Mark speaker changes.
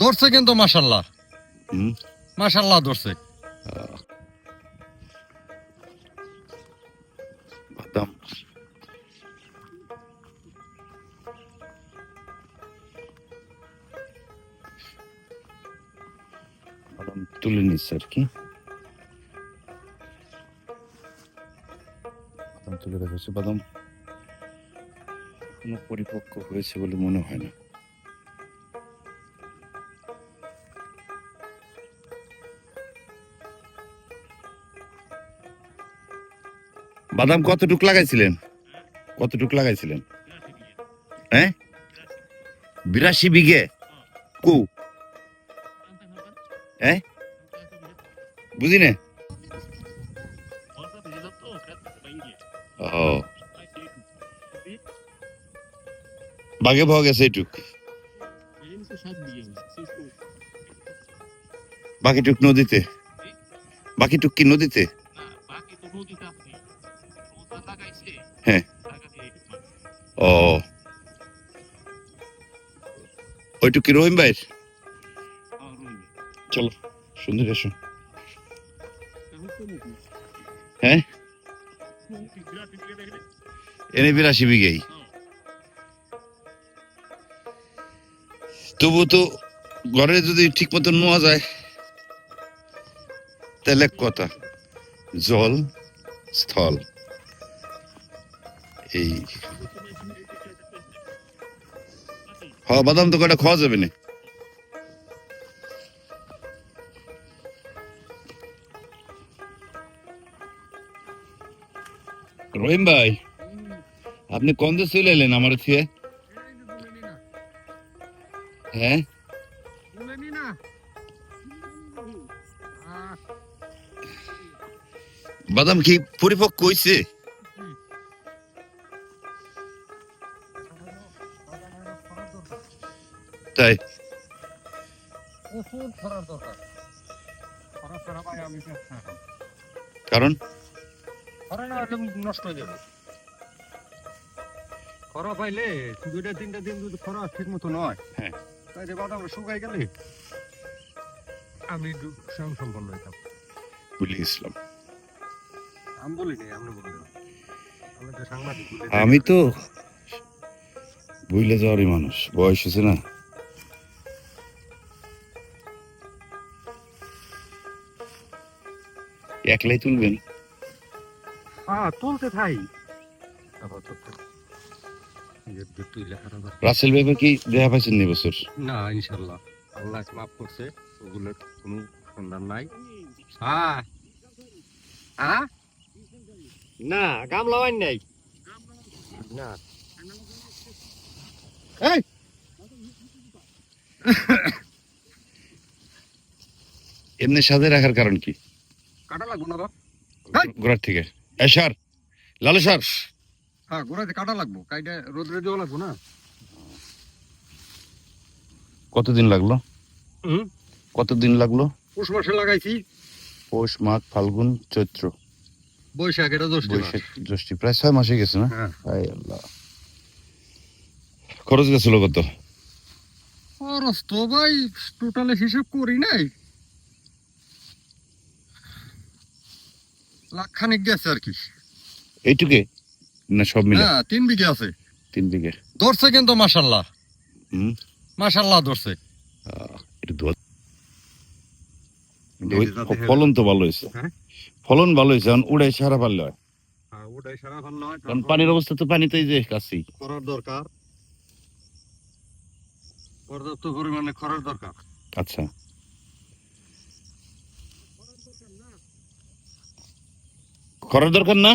Speaker 1: ধরছে কিন্তু মাসাল্লাহ মাসাল্লাহ ধরছে।
Speaker 2: বাদাম। বাদাম তুলে নিচ্ছে আর কি। বাদাম তুলে রাখা হচ্ছে বাদাম কোনো পরিপক্ক হয়েছে বলে মনে হয় না। বাদাম কতটুক লাগাইছিলেন? কতটুক লাগাইছিলেন? হ্যাঁ? বিরাশি বিঘে? কু? হ্যাঁ? বুঝি না? ও। বাগে ভাগ গেছে এইটুক। বাকিটুক নদীতে? বাকিটুক কি নদীতে? হ্যাঁ। ও। ওইটুক কি রহিম ভাইয়ের? চলো, সুন্দর এসো। হ্যাঁ? এনে বিরাশি বিঘেই। তবু তো ঘরে যদি ঠিক মতো নোয়া যায়, তাহলে কথা, জল স্থল। এই। হ, বাদাম তো কয়টা, খাওয়া যাবে না? রহিম ভাই, আপনি কোন দেশ চলে এলেন আমার থেকে হ্যাঁ? বাদাম কি পরিপক্ক হয়েছে তাই। কারণ?
Speaker 1: নষ্ট হয়ে যাবে। খরা পাইলে দুইটা তিনটা দিন যদি খরা ঠিক মতো নয়
Speaker 2: হ্যাঁ।
Speaker 1: তাইলে বাদাম শুকাই গেলে আমি স্বয়ং সম্পন্ন হইতাম
Speaker 2: ভুলে গেছিলাম।
Speaker 1: আমি বলি নাই বললেন আমি তো সাংবাদিক
Speaker 2: আমি তো ভুলে যাওয়ারই মানুষ। বয়স হয়েছে না? একলাই তুলবেন?
Speaker 1: হ্যাঁ তুলতে থাই। লেখাটা
Speaker 2: রাসেল ভাই কি দেখা পাইছেন নি বছর?
Speaker 1: না ইনশাল্লাহ আল্লাহ মাফ করছে ওগুলোর কোনো সন্ধান নাই। হ্যাঁ। হ্যাঁ না গামলা ওয়াইন নাই। না। এই!
Speaker 2: এমনি সাজে রাখার কারণ কি?
Speaker 1: কাটা লাগবো না তো?
Speaker 2: গোড়ার থেকে। এসার লালু সার।
Speaker 1: হ্যাঁ গোড়াতে কাটা লাগবো। কাইটা রোদ্রে দেওয়া লাগবো না?
Speaker 2: কতদিন লাগল?
Speaker 1: হুম?
Speaker 2: কতদিন লাগল?
Speaker 1: পৌষ মাসে লাগাইছি।
Speaker 2: পৌষ মাঘ ফাল্গুন চৈত্র।
Speaker 1: বৈশাখ এটা দোষ
Speaker 2: বৈশাখ জ্যৈষ্ঠী প্রায় ছয় মাসে গেছে না?
Speaker 1: হ্যাঁ।
Speaker 2: আল্লাহ। খরচ গেছিল কত?
Speaker 1: খরচ তো ভাই টোটালে হিসেব করি নাই। লাখ খানিক গেছে আর কি।
Speaker 2: এইটুকে? না সব মিলে?
Speaker 1: হ্যাঁ তিন বিঘে আছে।
Speaker 2: তিন বিঘে?
Speaker 1: ধরছে কিন্তু মাসাল্লাহ
Speaker 2: হুম?
Speaker 1: মাসাল্লাহ ধরছে।
Speaker 2: ফলন তো ভালো হয়েছে।
Speaker 1: হ্যাঁ?
Speaker 2: ফলন ভালো হয়েছে এখন উড়াই সারা পারলে হয়।
Speaker 1: হ্যাঁ ভালো
Speaker 2: কারণ পানির অবস্থা তো পানিতেই যে কাছেই
Speaker 1: করার দরকার। পর্যাপ্ত পরিমাণে খরার দরকার।
Speaker 2: আচ্ছা। করার দরকার না?